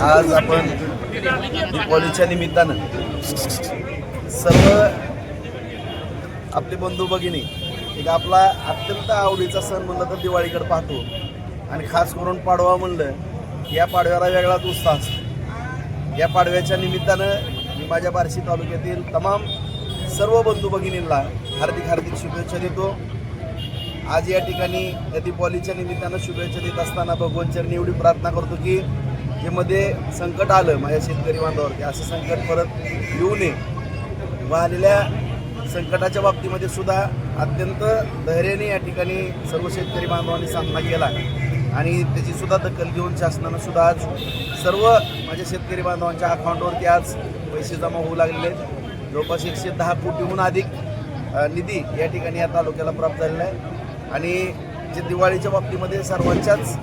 आज आपण दीपावलीच्या निमित्तानं सर्व आपले बंधू भगिनी एक आपला अत्यंत आवडीचा सण म्हणलं तर दिवाळीकडे पाहतो. आणि खास करून पाडवा म्हणलं की या पाडव्याला वेगळाच उत्साह असतो. या पाडव्याच्या निमित्तानं मी माझ्या बार्शी तालुक्यातील तमाम सर्व बंधू भगिनींना हार्दिक हार्दिक शुभेच्छा देतो. आज या ठिकाणी या दीपावलीच्या निमित्तानं शुभेच्छा देत असताना भगवंतच्या निवडी एवढी प्रार्थना करतो की जे मध्ये संकट आलं माझ्या शेतकरी बांधवावरती. असं संकट परत येऊ नये. व आलेल्या संकटाच्या बाबतीमध्ये सुद्धा अत्यंत धैर्याने या ठिकाणी सर्व शेतकरी बांधवांनी सामना केला. आणि त्याची सुद्धा दखल घेऊन शासनानं सुद्धा आज सर्व माझ्या शेतकरी बांधवांच्या अकाउंटवरती आज पैसे जमा होऊ लागलेले आहेत. जवळपास एकशे दहा कोटीहून अधिक निधी या ठिकाणी या तालुक्याला प्राप्त झालेला आहे. आणि जे दिवाळीच्या बाबतीमध्ये सर्वांच्याच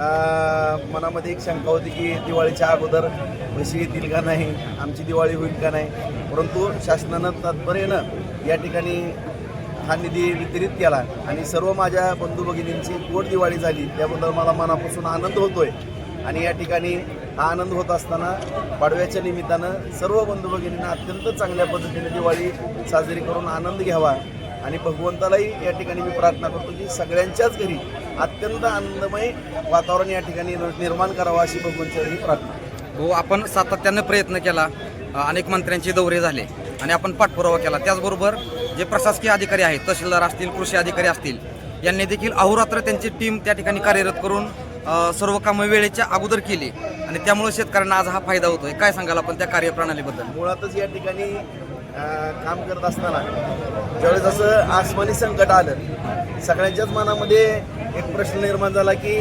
मनामध्ये एक शंका होती की दिवाळीच्या अगोदर म्हशी येतील का नाही आमची दिवाळी होईल का नाही? परंतु शासनानं तात्पर्यानं या ठिकाणी हा निधी वितरित केला आणि सर्व माझ्या बंधू भगिनींची गोड दिवाळी झाली त्याबद्दल मला मनापासून आनंद होतोय. आणि या ठिकाणी हा आनंद होत असताना पाडव्याच्या निमित्तानं सर्व बंधू भगिनींना अत्यंत चांगल्या पद्धतीने दिवाळी साजरी करून आनंद घ्यावा. आणि भगवंतालाही या ठिकाणी मी प्रार्थना करतो की सगळ्यांच्याच घरी अत्यंत आनंदमय वातावरण या ठिकाणी निर्माण करावं अशी भगवंताची प्रार्थना. हो आपण सातत्यानं प्रयत्न केला. अनेक मंत्र्यांचे दौरे झाले आणि आपण पाठपुरावा केला. त्याचबरोबर जे प्रशासकीय अधिकारी आहेत तहसीलदार असतील कृषी अधिकारी असतील यांनी देखील अहोरात्र त्यांची टीम त्या ठिकाणी कार्यरत करून सर्व कामं वेळेच्या अगोदर केली आणि त्यामुळे शेतकऱ्यांना आज हा फायदा होतोय. काय सांगाल आपण त्या कार्यप्रणालीबद्दल? मुळातच या ठिकाणी काम करत असताना ज्यावेळेस असं आसमानी संकट आलं सगळ्यांच्याच मनामध्ये एक प्रश्न निर्माण झाला की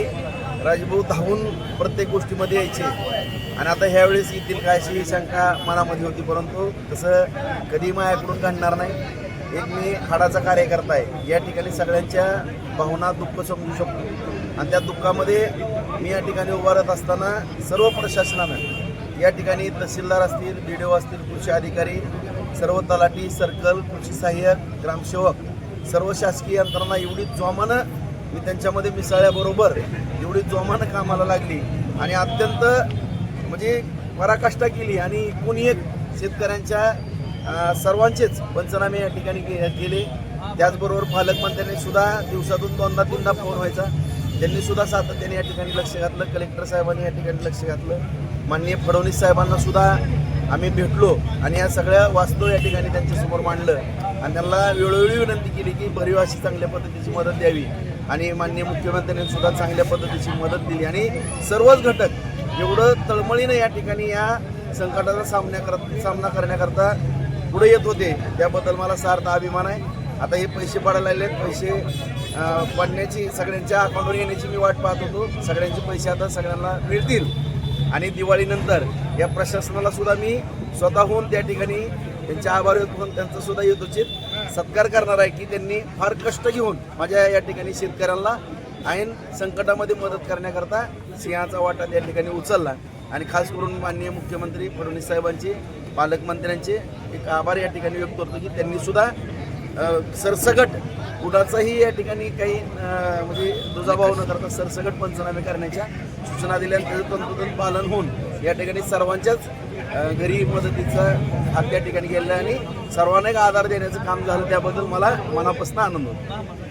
राजभाऊ धावून प्रत्येक गोष्टीमध्ये यायचे. आणि आता ह्यावेळेस येतील काय अशी शंका मनामध्ये होती परंतु तसं कधी मायाकडून घडणार नाही. एक मी हाडाचा कार्यकर्ता आहे. या ठिकाणी सगळ्यांच्या भावना दुःख समजू शकतो. आणि त्या दुःखामध्ये मी या ठिकाणी उभारत असताना सर्व प्रशासनानं या ठिकाणी तहसीलदार असतील बी डी ओ असतील कृषी अधिकारी सर्व तलाठी सर्कल कृषी सहाय्यक ग्रामसेवक सर्व शासकीय यंत्रणा एवढी जोमानं मी त्यांच्यामध्ये मिसळल्याबरोबर एवढी जोमानं कामाला लागली आणि अत्यंत म्हणजे पराकाष्ठा केली आणि कोणी एक शेतकऱ्यांच्या सर्वांचेच पंचनामे या ठिकाणी केले. त्याचबरोबर पालकमंत्र्यांनी सुद्धा दिवसातून दोनदा तीनदा फोन व्हायचा. त्यांनी सुद्धा सातत्याने या ठिकाणी लक्ष घातलं. कलेक्टर साहेबांनी या ठिकाणी लक्ष घातलं. माननीय फडणवीस साहेबांना सुद्धा आम्ही भेटलो आणि या सगळ्या वास्तव या ठिकाणी त्यांच्यासमोर मांडलं. आणि त्यांना वेळोवेळी विनंती केली की परिवाशी चांगल्या पद्धतीची मदत द्यावी. आणि माननीय मुख्यमंत्र्यांनी सुद्धा चांगल्या पद्धतीची मदत दिली. आणि सर्वच घटक एवढं तळमळीनं या ठिकाणी या संकटाचा सामना कर सामना करण्याकरता पुढे येत होते. त्याबद्दल मला सार्थ अभिमान आहे. आता हे पैसे पडायला लागले पैसे पडण्याची सगळ्यांच्या अकाउंटवर येण्याची मी वाट पाहत होतो. सगळ्यांचे पैसे आता सगळ्यांना मिळतील. आणि दिवाळीनंतर या प्रशासनाला सुद्धा मी स्वतःहून त्या ठिकाणी त्यांच्या आभार व्यक्त करून त्यांचा सुद्धा यथोचित सत्कार करणार आहे की त्यांनी फार कष्ट घेऊन माझ्या या ठिकाणी शेतकऱ्यांना ऐन संकटामध्ये मदत करण्याकरता सिंहाचा वाटा त्या ठिकाणी उचलला. आणि खास करून माननीय मुख्यमंत्री फडणवीस साहेबांचे पालकमंत्र्यांचे एक आभार या ठिकाणी व्यक्त करतो की त्यांनी सुद्धा सरसकट कुणाचाही या ठिकाणी काही म्हणजे दुजाभाव न करता सरसकट पंचनामे करण्याच्या सूचना दिल्या त्याचं तंतोतंत पालन होऊन या ठिकाणी सर्वांच्याच घरी मदतीचा हात त्या ठिकाणी गेलेला आहे आणि सर्वांना एक आधार देण्याचं काम झालं त्याबद्दल मला मनापासून आनंद होतो.